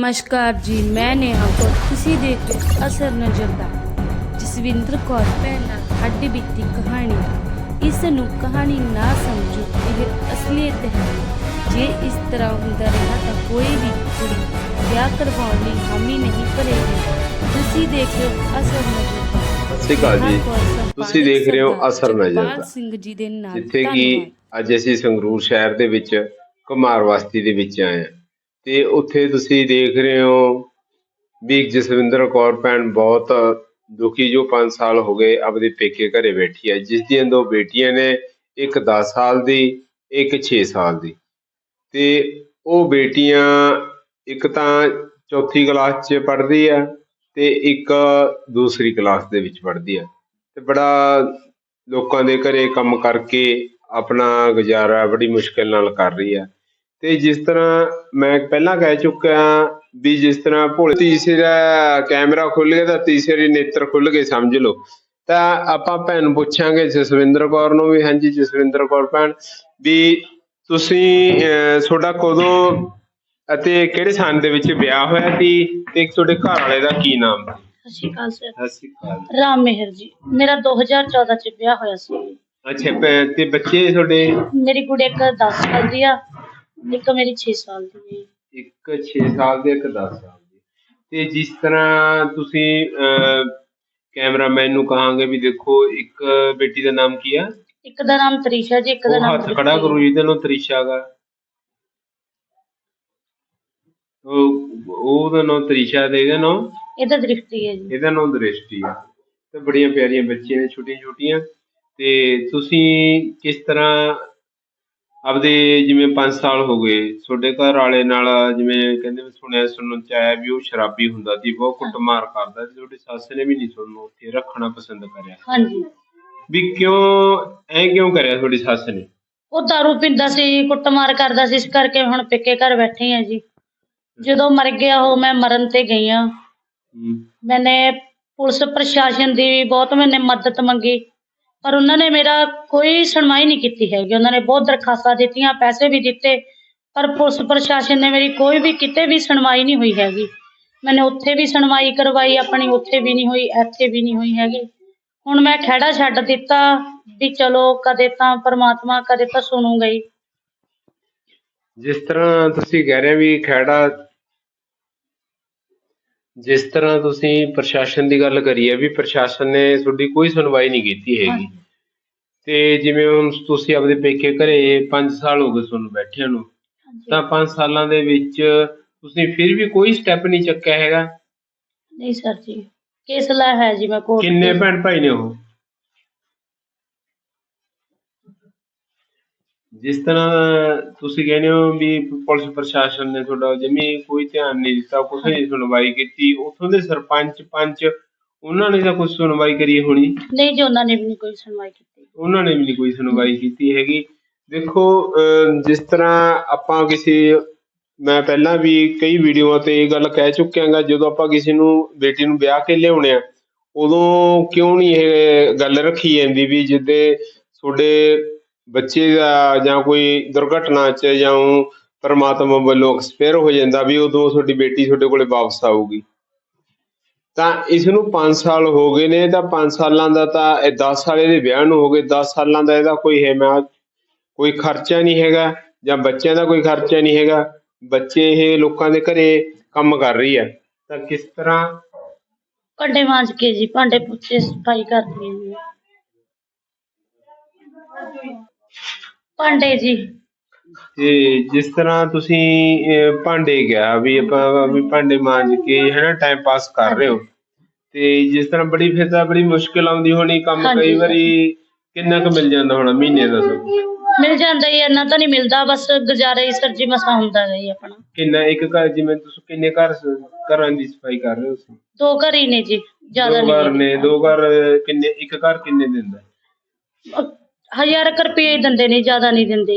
ਨਮਸਕਾਰ ਜੀ ਮੈਂ ਨੇਹਾ ਕੌਰ। ਤੁਸੀਂ ਦੇਖ ਰਹੇ ਅਸਰ ਨਜ਼ਰ ਦਾ। ਜਸਵਿੰਦਰ ਕੌਰ ਭੈਣ ਨਾਲ ਹੱਡੀ ਬੀਤੀ ਕਹਾਣੀ। ਇਸ ਨੂੰ ਕਹਾਣੀ ਨਾ ਸਮਝੋ ਇਹ ਅਸਲੀਅਤ ਹੈ। ਜੇ ਇਸ ਤਰ੍ਹਾਂ ਹੁੰਦਾ ਰਿਹਾ ਤਾਂ ਕੋਈ ਵੀ ਕੁੜੀ ਵਿਆਹ ਕਰਵਾਉਣ ਲਈ ਹਾਮੀ ਨਹੀਂ ਭਰੇਗੀ। ਤੁਸੀਂ ਦੇਖ ਰਹੇ ਹੋ ਅਸਰ ਨਜ਼ਰ ਦਾ। ਸਤਿ ਸ਼੍ਰੀ ਅਕਾਲ ਜੀ। ਤੁਸੀਂ ਦੇਖ ਰਹੇ ਹੋ ਅਸਰ ਨਜ਼ਰ ਦਾ। ਸਿੰਘ ਜੀ ਦੇ ਨਾਲ ਜਿੱਥੇ ਕਿ। ਅੱਜ ਅਸੀਂ ਸੰਗਰੂਰ ਸ਼ਹਿਰ ਦੇ ਵਿੱਚ ਕੁਮਾਰ ਬਸਤੀ ਦੇ ਵਿੱਚ ਆਏ ਹਾਂ। ਤੇ ਉੱਥੇ ਤੁਸੀਂ ਦੇਖ ਰਹੇ ਹੋ ਵੀ ਜਸਵਿੰਦਰ ਕੌਰ ਭੈਣ ਬਹੁਤ ਦੁਖੀ ਜੋ 5 ਸਾਲ ਹੋ ਗਏ ਆਪਦੇ ਪੇਕੇ ਘਰੇ ਬੈਠੀ ਹੈ, ਜਿਸ ਦੀਆਂ ਦੋ ਬੇਟੀਆਂ ਨੇ, ਇੱਕ 10 ਸਾਲ ਦੀ, ਇੱਕ 6 ਸਾਲ ਦੀ। ਤੇ ਉਹ ਬੇਟੀਆਂ ਇੱਕ ਤਾਂ ਚੌਥੀ ਕਲਾਸ 'ਚ ਪੜ੍ਹਦੀ ਆ ਤੇ ਇੱਕ ਦੂਸਰੀ ਕਲਾਸ ਦੇ ਵਿੱਚ ਪੜ੍ਹਦੀ ਆ ਤੇ ਬੜਾ ਲੋਕਾਂ ਦੇ ਘਰੇ ਕੰਮ ਕਰਕੇ ਆਪਣਾ ਗੁਜ਼ਾਰਾ ਬੜੀ ਮੁਸ਼ਕਿਲ ਨਾਲ ਕਰ ਰਹੀ ਆ ਤੇ ਜਿਸ ਤਰ੍ਹਾਂ ਮੈਂ ਪਹਿਲਾਂ ਕਹਿ ਚੁੱਕਿਆ ਵੀ ਜਿਸ ਤਰ੍ਹਾਂ ਭੋਲੇ ਤੀਸਰਾ ਕੈਮਰਾ ਖੁੱਲ ਗਿਆ ਤਾਂ ਤੀਸਰੇ ਨੇਤਰ ਖੁੱਲ ਗਏ ਸਮਝ ਲਓ। ਤਾਂ ਆਪਾਂ ਭੈਣ ਪੁੱਛਾਂਗੇ ਜਸਵਿੰਦਰ ਕੌਰ ਨੂੰ ਵੀ ਹਾਂਜੀ ਜਸਵਿੰਦਰ ਕੌਰ ਭੈਣ ਵੀ ਤੁਸੀਂ ਤੁਹਾਡਾ ਕਦੋਂ ਅਤੇ ਕਿਹੜੇ ਸਾਲ ਦੇ ਵਿੱਚ ਵਿਆਹ ਹੋਇਆ ਸੀ ਤੇ ਤੁਹਾਡੇ ਘਰ ਵਾਲੇ ਦਾ ਕੀ ਨਾਮ? ਸੀ ਸਤਿ ਸ਼੍ਰੀ ਸਤਿ ਰਾਮ ਮਿਹਰ ਜੀ। ਮੇਰਾ 2014 ਚ ਵਿਆਹ ਹੋਇਆ ਸੀ। ਅੱਛਾ ਤੇ ਬੱਚੇ ਤੁਹਾਡੇ? ਮੇਰੀ ਕੁੜੀ ਇੱਕ 10 ਸਾਲ ਦੀ ਆ। ਇੱਕ ਮੇਰੀ 6 ਸਾਲ ਦੀ ਹੈ। ਇੱਕ 6 ਸਾਲ ਦੇ ਇੱਕ 10 ਸਾਲ ਦੇ। ਤੇ ਜਿਸ ਤਰ੍ਹਾਂ ਤੁਸੀਂ ਅਹ, ਕੈਮਰਾਮੈਨ ਨੂੰ ਕਹਾਂਗੇ ਵੀ ਦੇਖੋ ਇੱਕ ਬੇਟੀ ਦਾ ਨਾਮ ਕੀ ਆ? ਇੱਕ ਦਾ ਨਾਮ ਤਰੀਸ਼ਾ ਜੀ ਇੱਕ ਦਾ ਉਹ ਨਾਮ ਹੱਥ ਖੜਾ ਕਰੂ ਜਿਹਦੇ ਨਾਲ ਤਰੀਸ਼ਾ ਗਾ। ਉਹ ਉਹਦਾ ਨਾਮ ਤਰੀਸ਼ਾ ਤੇ ਇਹਦਾ ਨਾਮ? ਇਹਦਾ ਦ੍ਰਿਸ਼ਟੀ ਹੈ ਜੀ। ਇਹਦਾ ਨਾਮ ਦ੍ਰਿਸ਼ਟੀ ਆ। ਤੇ ਬੜੀਆਂ ਪਿਆਰੀਆਂ ਬੱਚੀਆਂ ਨੇ ਛੋਟੀਆਂ ਛੋਟੀਆਂ ਤੇ ਤੁਸੀਂ ਕਿਸ ਤਰ੍ਹਾਂ ਆਪਦੇ ਜਿਵੇਂ 5 ਸਾਲ ਹੋ ਗਏ ਤੁਹਾਡੇ ਘਰ ਵਾਲੇ ਨਾਲ ਜਿਵੇਂ ਕਹਿੰਦੇ ਵੀ ਸੁਣਿਆ ਸੁਣਨ ਚ ਆਇਆ ਵੀ ਉਹ ਸ਼ਰਾਬੀ ਹੁੰਦਾ ਸੀ ਬਹੁਤ ਕੁੱਟਮਾਰ ਕਰਦਾ ਸੀ ਤੁਹਾਡੀ ਸੱਸ ਨੇ ਵੀ ਨਹੀਂ ਤੁਹਾਨੂੰ ਉੱਥੇ ਰੱਖਣਾ ਪਸੰਦ ਕਰਿਆ। ਹਾਂਜੀ। ਵੀ ਕਿਉਂ ਐ ਕਿਉਂ ਕਰਿਆ ਤੁਹਾਡੀ ਸੱਸ ਨੇ? ਉਹ ਦਾਰੂ ਪੀਂਦਾ ਸੀ ਕੁੱਟਮਾਰ ਕਰਦਾ ਸੀ ਇਸ ਕਰਕੇ ਹੁਣ ਪੇਕੇ ਘਰ ਬੈਠੇ ਆ ਜੀ। ਜਦੋਂ ਮਰ ਗਿਆ ਉਹ ਮੈਂ ਮਰਨ ਤੇ ਗਈ ਆ। ਹਮ, ਮੈਨੇ ਪੁਲਿਸ ਪ੍ਰਸ਼ਾਸਨ ਦੀ ਵੀ ਬਹੁਤ ਮੈਨੇ ਮਦਦ ਮੰਗੀ। ਪਰ ਉਹਨਾਂ ਨੇ ਮੇਰਾ ਕੋਈ ਸੁਣਵਾਈ ਨਹੀਂ ਕੀਤੀ ਹੈਗੀ। ਉਹਨਾਂ ਨੇ ਬਹੁਤ ਦਰਖਾਸਤਾਂ ਦਿੱਤੀਆਂ, ਪੈਸੇ ਵੀ ਦਿੱਤੇ, ਪਰ ਪੁਲਿਸ ਪ੍ਰਸ਼ਾਸਨ ਨੇ ਮੇਰੀ ਕੋਈ ਵੀ ਕਿਤੇ ਵੀ ਸੁਣਵਾਈ ਨਹੀਂ ਹੋਈ ਹੈਗੀ। ਮੈਨੇ ਉੱਥੇ ਵੀ ਸੁਣਵਾਈ ਕਰਵਾਈ, ਆਪਣੀ ਉੱਥੇ ਵੀ ਨਹੀਂ ਹੋਈ, ਇੱਥੇ ਵੀ ਨਹੀਂ ਹੋਈ ਹੈਗੀ। ਹੁਣ ਮੈਂ ਖਹਿੜਾ ਛੱਡ ਦਿੱਤਾ ਵੀ ਚਲੋ ਕਦੇ ਤਾਂ ਪ੍ਰਮਾਤਮਾ, ਕਦੇ ਤਾਂ ਸੁਣੂਗਾ ਹੀ। ਜਿਸ ਤਰ੍ਹਾਂ ਤੁਸੀਂ ਕਹਿ ਰਹੇ ਵੀ ਖੈੜਾ ਜਿਸ ਤਰ੍ਹਾਂ ਤੁਸੀਂ ਪ੍ਰਸ਼ਾਸਨ ਦੀ ਗੱਲ ਕਰੀ ਹੈ ਵੀ ਪ੍ਰਸ਼ਾਸਨ ਨੇ ਤੁਹਾਡੀ ਕੋਈ ਸੁਣਵਾਈ ਨਹੀਂ ਕੀਤੀ ਹੈਗੀ। ਹਾਂਜੀ। ਤੇ ਜਿਵੇਂ ਹੁਣ ਤੁਸੀਂ ਆਪਦੇ ਪੇਕੇ ਘਰੇ 5 ਸਾਲ ਹੋ ਗਏ ਤੁਹਾਨੂੰ ਬੈਠਿਆਂ ਨੂੰ ਤਾਂ 5 ਸਾਲਾਂ ਦੇ ਵਿੱਚ ਤੁਸੀਂ ਫਿਰ ਵੀ ਕੋਈ ਸਟੈਪ ਨਹੀਂ ਚੱਕਿਆ ਹੈਗਾ? ਨਹੀਂ ਸਰ ਜੀ ਕੇਸ ਲਾਇਆ ਹੈ ਜੀ ਮੈਂ ਕੋਰਟ ਕਿੰਨੇ ਭੈਣ ਭਾਈ ਨੇ ਉਹ? ਜਿਸ ਤਰ੍ਹਾਂ ਤੁਸੀਂ ਕਹਿੰਦੇ ਹੋ ਵੀ ਪੁਲਿਸ ਪ੍ਰਸ਼ਾਸਨ ਨੇ ਤੁਹਾਡਾ ਜਮੀ ਕੋਈ ਧਿਆਨ ਨਹੀਂ ਦਿੱਤਾ ਕੁਛ ਨਹੀਂ ਸੁਣਵਾਈ ਕੀਤੀ ਉੱਥੋਂ ਦੇ ਸਰਪੰਚ ਪੰਚ ਉਹਨਾਂ ਨੇ ਤਾਂ ਕੁਝ ਸੁਣਵਾਈ ਕਰੀ ਹੋਣੀ? ਨਹੀਂ ਜੀ ਉਹਨਾਂ ਨੇ ਵੀ ਨਹੀਂ ਕੋਈ ਸੁਣਵਾਈ ਕੀਤੀ। ਉਹਨਾਂ ਨੇ ਵੀ ਨਹੀਂ ਕੋਈ ਸੁਣਵਾਈ ਕੀਤੀ ਹੈਗੀ। ਦੇਖੋ ਅਹ ਜਿਸ ਤਰ੍ਹਾਂ ਆਪਾਂ ਕਿਸੇ ਮੈਂ ਪਹਿਲਾਂ ਵੀ ਕਈ ਵੀਡੀਓਆਂ ਤੇ ਇਹ ਗੱਲ ਕਹਿ ਚੁੱਕਿਆ ਗਾ ਜਦੋਂ ਆਪਾਂ ਕਿਸੇ ਨੂੰ ਬੇਟੀ ਨੂੰ ਵਿਆਹ ਕੇ ਲਿਆਉਣੇ ਆ ਉਦੋਂ ਕਿਉਂ ਨਹੀਂ ਇਹ ਗੱਲ ਰੱਖੀ ਜਾਂਦੀ ਵੀ ਜਿੱਦੇ ਤੁਹਾਡੇ ਬੱਚੇ ਦਾ ਜਾਂ ਕੋਈ ਦੁਰਘਟਨਾ 'ਚ ਜਾਂ ਪਰਮਾਤਮਾ ਵੱਲੋਂ ਐਕਸਪਾਇਰ ਹੋ ਜਾਂਦਾ ਵੀ ਉਦੋਂ ਤੁਹਾਡੀ ਬੇਟੀ ਤੁਹਾਡੇ ਕੋਲੇ ਵਾਪਸ ਆਊਗੀ। ਤਾਂ ਇਸ ਨੂੰ 5 ਸਾਲ ਹੋ ਗਏ ਨੇ, ਤਾਂ 5 ਸਾਲਾਂ ਦਾ ਤਾਂ ਇਹ 10 ਸਾਲ ਇਹਦੇ ਵਿਆਹ ਨੂੰ ਹੋ ਗਏ 10 ਸਾਲਾਂ ਦਾ ਇਹਦਾ ਕੋਈ ਹੈ ਮੈਂ ਕੋਈ ਖਰਚਾ ਨਹੀਂ ਹੈਗਾ ਜਾਂ ਬੱਚਿਆਂ ਦਾ ਕੋਈ ਖਰਚਾ ਨਹੀਂ ਹੈਗਾ। ਬੱਚੇ ਇਹ ਲੋਕਾਂ ਦੇ ਘਰੇ ਕੰਮ ਕਰ ਰਹੀ ਹੈ। ਤਾਂ ਕਿਸ ਤਰ੍ਹਾਂ? ਭਾਂਡੇ ਮਾਂਜ ਕੇ ਜੀ, ਭਾਂਡੇ ਪੁੱਛੇ ਸਫ਼ਾਈ ਕਰਦੀ ਹਾਂ ਭਾਂਡੇ ਜੀ। ਤੇ ਜਿਸ ਤਰ੍ਹਾਂ ਤੁਸੀਂ ਅਹ, ਭਾਂਡੇ ਗਿਆ ਵੀ ਆਪਾਂ ਵੀ ਭਾਂਡੇ ਮਾਂਜ ਕੇ ਹੈਨਾ ਟਾਈਮ ਪਾਸ ਕਰ ਰਹੇ ਹੋ। ਤੇ ਜਿਸ ਤਰ੍ਹਾਂ ਬੜੀ ਫਿਰ ਤਾਂ ਬੜੀ ਮੁਸ਼ਕਿਲ ਆਉਂਦੀ ਹੋਣੀ ਕੰਮ ਕਈ। ਵਾਰੀ ਕਿੰਨਾ ਕੁ ਮਿਲ ਜਾਂਦਾ ਹੋਣਾ ਮਹੀਨੇ ਦਾ ਸਭ ਮਿਲ ਜਾਂਦਾ ਹੀ ਇੰਨਾ ਤਾਂ ਨਹੀਂ ਮਿਲਦਾ ਬਸ ਗੁਜ਼ਾਰਾ ਹੀ ਸਰ ਜੀ ਮਸਾ ਹੁੰਦਾ ਹੈ ਆਪਣਾ। ਕਿੰਨਾ ਇੱਕ ਘਰ ਜਿਵੇਂ ਤੁਸੀਂ ਕਿੰਨੇ ਘਰ ਸ- ਘਰਾਂ ਦੀ ਸਫ਼ਾਈ ਕਰ ਰਹੇ ਹੋ ਤੁਸੀਂ? ਦੋ ਘਰ ਹੀ ਨੇ ਜੀ ਜ਼ਿਆਦਾ ਦੋ ਘਰ ਨਹੀਂ ਨੇ ਦੋ ਘਰ ਕਿੰਨੇ ਇੱਕ ਘਰ ਕਿੰਨੇ ਦਿੰਦਾ? ਹਜ਼ਾਰ ਕੁ ਰੁਪਏ ਦਿੰਦੇ ਨੇ ਜ਼ਿਆਦਾ ਨਹੀਂ ਦਿੰਦੇ।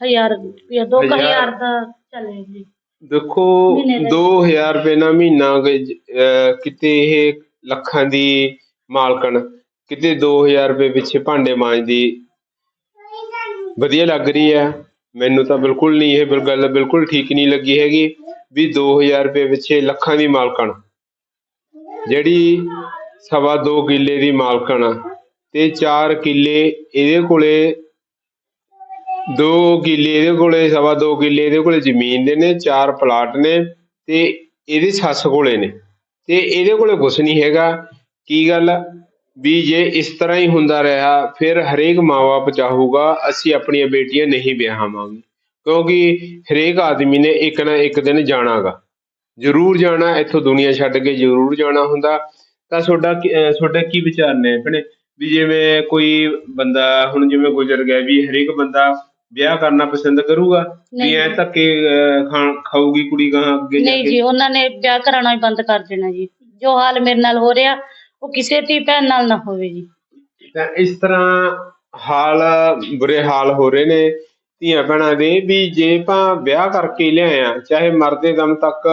ਹਜ਼ਾਰ ਰੁਪਏ ਦੋ ਕੁ ਹਜ਼ਾਰ। ਹਜ਼ਾਰ ਦਾ ਚੱਲੇ ਜੀ ਦੇਖੋ ਮਹੀਨੇ ਦਾ। 2000 ਰੁਪਏ ਨਾਲ ਮਹੀਨਾ ਗ- ਅਹ ਕਿਤੇ ਇਹ ਲੱਖਾਂ ਦੀ ਮਾਲਕਣ ਕਿਤੇ 2000 ਰੁਪਏ ਪਿੱਛੇ ਭਾਂਡੇ ਮਾਂਜਦੀ ਵਧੀਆ ਲੱਗ ਰਹੀ ਹੈ ਮੈਨੂੰ ਤਾਂ ਬਿਲਕੁਲ ਨਹੀਂ ਇਹ ਬਿਲ- ਗੱਲ ਬਿਲਕੁਲ ਠੀਕ ਨਹੀਂ ਲੱਗੀ ਹੈਗੀ ਵੀ 2000 ਰੁਪਏ ਪਿੱਛੇ ਲੱਖਾਂ ਦੀ ਮਾਲਕਣ ਜਿਹੜੀ ਸਵਾ ਦੋ ਕਿੱਲੇ ਦੀ ਮਾਲਕਣ ਆ ਤੇ 4 ਕਿੱਲੇ ਇਹਦੇ ਕੋਲੇ, ਦੋ ਕਿੱਲੇ ਇਹਦੇ ਕੋਲੇ, ਸਵਾ ਦੋ ਕਿੱਲੇ ਇਹਦੇ ਕੋਲੇ ਜ਼ਮੀਨ ਦੇ ਨੇ, ਚਾਰ ਪਲਾਟ ਨੇ ਤੇ ਇਹਦੀ ਸੱਸ ਕੋਲੇ ਨੇ। ਤੇ ਇਹਦੇ ਕੋਲੇ ਕੁਛ ਨਹੀਂ ਹੈਗਾ। ਕੀ ਗੱਲ? ਵੀ ਜੇ ਇਸ ਤਰ੍ਹਾਂ ਹੀ ਹੁੰਦਾ ਰਿਹਾ, ਫਿਰ ਹਰੇਕ ਮਾਂ-ਬਾਪ ਚਾਹੂਗਾ, ਅਸੀਂ ਆਪਣੀਆਂ ਬੇਟੀਆਂ ਨਹੀਂ ਵਿਆਹਾਵਾਂਗੇ। ਕਿਉਂਕਿ ਹਰੇਕ ਆਦਮੀ ਨੇ ਇੱਕ ਨਾ ਇੱਕ ਦਿਨ ਜਾਣਾਗਾ। ਜ਼ਰੂਰ ਜਾਣਾ, ਇੱਥੋਂ ਦੁਨੀਆ ਛੱਡ ਕੇ ਜ਼ਰੂਰ ਜਾਣਾ ਹੁੰਦਾ। ਤਾਂ ਤੁਹਾਡਾ ਕੀ- ਤੁਹਾਡਾ ਕੀ ਵਿਚਾਰ ਨੇ ਭੈਣੇ? ਵੀ ਜਿਵੇਂ ਕੋਈ ਬੰਦਾ ਹੁਣ ਜਿਵੇਂ ਗੁਜ਼ਰ ਗਿਆ ਵੀ ਹਰੇਕ ਬੰਦਾ ਵਿਆਹ ਕਰਨਾ ਪਸੰਦ ਕਰੂਗਾ ਵੀ ਨਹੀਂ। ਐ ਧੱਕੇ ਅਹ, ਖਾਣ ਖਾਊਗੀ ਕੁੜੀ ਗਾਂ ਅੱਗੇ ਜਾ ਨਹੀਂ ਕੇ। ਜੀ ਉਹਨਾਂ ਨੇ ਵਿਆਹ ਕਰਾਉਣਾ ਹੀ ਬੰਦ ਕਰ ਦੇਣਾ ਜੀ। ਜੋ ਹਾਲ ਮੇਰੇ ਨਾਲ ਹੋ ਰਿਹਾ ਉਹ ਕਿਸੇ ਧੀ ਭੈਣ ਨਾਲ ਨਾ ਹੋਵੇ ਜੀ। ਤਾਂ ਇਸ ਤਰ੍ਹਾਂ ਹਾਲ ਬੁਰੇ ਹਾਲ ਹੋ ਰਹੇ ਨੇ ਧੀਆਂ ਭੈਣਾਂ ਦੇ ਵੀ ਜੇ ਆਪਾਂ ਵਿਆਹ ਕਰਕੇ ਲਿਆਏ ਆ ਚਾਹੇ ਮਰਦੇ ਦਮ ਤੱਕ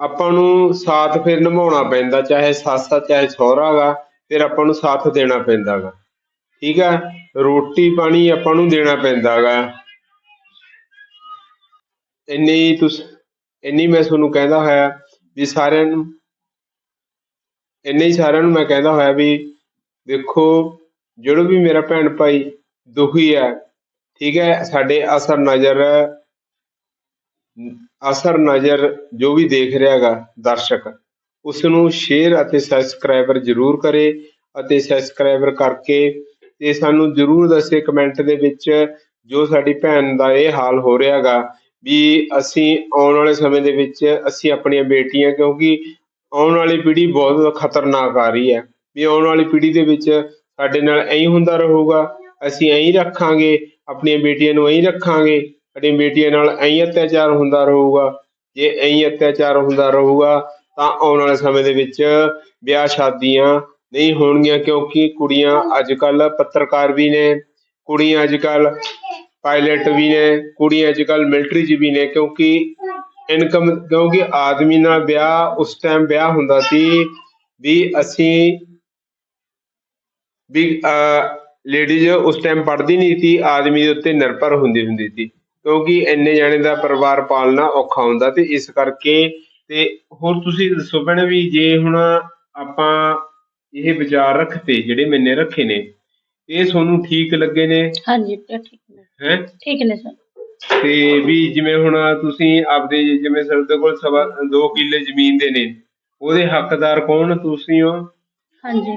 ਆਪਾਂ ਨੂੰ ਸਾਥ ਫਿਰ ਨਿਭਾਉਣਾ ਪੈਂਦਾ ਚਾਹੇ ਸੱਸ ਆ ਚਾਹੇ ਸਹੁਰਾ ਗਾ ਫਿਰ ਆਪਾਂ ਨੂੰ ਸਾਥ ਦੇਣਾ ਪੈਂਦਾ ਗਾ ਠੀਕ ਆ? ਰੋਟੀ ਪਾਣੀ ਆਪਾਂ ਨੂੰ ਦੇਣਾ ਪੈਂਦਾ ਗਾ ਇੰਨੀ ਤੁਸੀਂ, ਇੰਨੀ ਮੈਂ ਤੁਹਾਨੂੰ ਕਹਿੰਦਾ ਹੋਇਆ ਵੀ ਸਾਰਿਆਂ ਨੂੰ, ਇੰਨੇ ਹੀ ਸਾਰਿਆਂ ਨੂੰ ਮੈਂ ਕਹਿੰਦਾ ਹੋਇਆ ਵੀ ਦੇਖੋ ਜਿਹੜਾ ਵੀ ਮੇਰਾ ਭੈਣ ਭਾਈ ਦੁਖੀ ਹੈ ਠੀਕ ਹੈ, ਸਾਡੇ ਅਸਰ ਨਜ਼ਰ ਅਸਰ ਨਜ਼ਰ ਜੋ ਵੀ ਦੇਖ ਰਿਹਾ ਹੈਗਾ, ਦਰਸ਼ਕ ਉਸ ਨੂੰ ਸ਼ੇਅਰ ਅਤੇ ਸਬਸਕ੍ਰਾਈਬਰ ਜ਼ਰੂਰ ਕਰੇ ਅਤੇ ਸਬਸਕ੍ਰਾਈਬਰ ਕਰਕੇ ਤੇ ਸਾਨੂੰ ਜ਼ਰੂਰ ਦੱਸੇ ਕਮੈਂਟ ਦੇ ਵਿੱਚ ਜੋ ਸਾਡੀ ਭੈਣ ਦਾ ਇਹ ਹਾਲ ਹੋ ਰਿਹਾ ਵੀ ਅਸੀਂ ਆਉਣ ਵਾਲੇ ਸਮੇਂ ਦੇ ਵਿੱਚ ਅਸੀਂ ਆਪਣੀਆਂ ਬੇਟੀਆਂ ਕਿਉਂਕਿ ਆਉਣ ਵਾਲੀ ਪੀੜ੍ਹੀ ਬਹੁਤ ਖਤਰਨਾਕ ਆ ਰਹੀ ਹੈ ਵੀ ਆਉਣ ਵਾਲੀ ਪੀੜ੍ਹੀ ਦੇ ਵਿੱਚ ਸਾਡੇ ਨਾਲ ਐਂ ਹੁੰਦਾ ਰਹੂਗਾ, ਅਸੀਂ ਐਂ ਰੱਖਾਂਗੇ, ਆਪਣੀਆਂ ਬੇਟੀਆਂ ਨੂੰ ਐਂ ਰੱਖਾਂਗੇ, ਸਾਡੀਆਂ ਬੇਟੀਆਂ ਨਾਲ ਐਂ ਅਤਿਆਚਾਰ ਹੁੰਦਾ ਰਹੂਗਾ, ਜੇ ਐਂ ਅਤਿਆਚਾਰ ਹੁੰਦਾ ਰਹੂਗਾ ਤਾਂ ਆਉਣ ਵਾਲੇ ਸਮੇਂ ਦੇ ਵਿੱਚ ਵਿਆਹ ਸ਼ਾਦੀਆਂ ਨਹੀਂ ਹੋਣਗੀਆਂ ਕਿਉਂਕਿ ਕੁੜੀਆਂ ਅੱਜ ਕੱਲ ਪੱਤਰਕਾਰ ਵੀ ਨੇ ਕੁੜੀਆਂ ਅੱਜ ਕੱਲ ਪਾਇਲਟ ਵੀ ਨੇ ਕੁੜੀਆਂ ਅੱਜ ਕੱਲ ਮਿਲਟਰੀ 'ਚ ਵੀ ਨੇ ਕਿਉਂਕਿ ਇਨਕਮ ਕਿਉਂਕਿ ਆਦਮੀ ਨਾਲ ਵਿਆਹ, ਉਸ ਟਾਈਮ ਵਿਆਹ ਹੁੰਦਾ ਸੀ ਵੀ ਅਸੀਂ ਵੀ ਲੇਡੀਜ਼ ਉਸ ਟਾਈਮ ਪੜ੍ਹਦੀ ਨਹੀਂ ਸੀ, ਆਦਮੀ ਦੇ ਉੱਤੇ ਨਿਰਭਰ ਹੁੰਦੀ ਹੁੰਦੀ ਸੀ ਕਿਉਂਕਿ ਇੰਨੇ ਜਾਣੇ ਦਾ ਪਰਿਵਾਰ ਪਾਲਣਾ ਔਖਾ ਹੁੰਦਾ ਤੇ ਇਸ ਕਰਕੇ ਤੇ ਹੋਰ ਤੁਸੀਂ ਦੱਸੋ ਭੈਣੇ ਵੀ ਜੇ ਹੁਣ ਆਪਾਂ ਇਹ ਵਿਚਾਰ ਰੱਖਤੇ ਜਿਹੜੇ ਮੈਨੇ ਰੱਖੇ ਨੇ ਇਹ ਤੁਹਾਨੂੰ ਠੀਕ ਲੱਗੇ ਨੇ? ਹਾਂਜੀ ਠੀਕ ਨੇ। ਹੈ? ਠੀਕ ਨੇ ਸਰ। ਤੇ ਵੀ ਜਿਵੇਂ ਹੁਣ ਤੁਸੀਂ ਆਪਦੇ ਜਿਵੇਂ ਸਾਡੇ ਕੋਲ ਸਵਾ 2 ਕਿੱਲੇ ਜ਼ਮੀਨ ਦੇ ਨੇ ਉਹਦੇ ਹੱਕਦਾਰ ਕੌਣ ਤੁਸੀਂ ਹੋ? ਹਾਂਜੀ।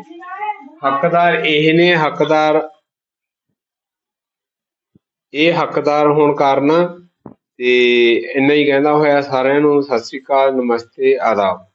ਹੱਕਦਾਰ ਇਹ ਨੇ ਹੱਕਦਾਰ। ਇਹ ਹੱਕਦਾਰ ਹੋਣ ਕਾਰਨ ਤੇ ਇੰਨਾ ਹੀ ਕਹਿੰਦਾ ਹੋਇਆ ਸਾਰਿਆਂ ਨੂੰ ਸਤਿ ਸ੍ਰੀ ਅਕਾਲ ਨਮਸਤੇ ਆਦਾਬ।